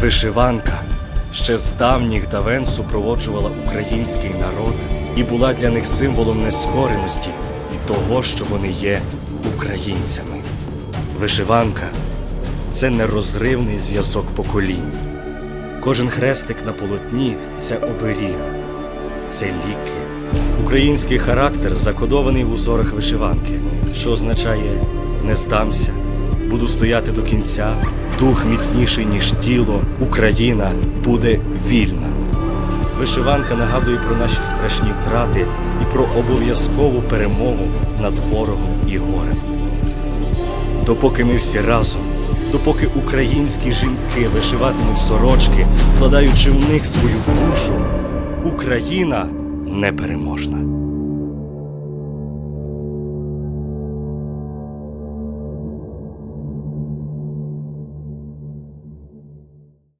Вишиванка ще з давніх давен супроводжувала український народ і була для них символом нескореності і того, що вони є українцями. Вишиванка це нерозривний зв'язок поколінь. Кожен хрестик на полотні це оберіг, це ліки. Український характер закодований в узорах вишиванки, що означає не здамся, буду стояти до кінця, дух міцніший, ніж тіло, Україна буде вільна. Вишиванка нагадує про наші страшні втрати і про обов'язкову перемогу над ворогом і горем. Допоки ми всі разом, допоки українські жінки вишиватимуть сорочки, вкладаючи в них свою душу, Україна непереможна.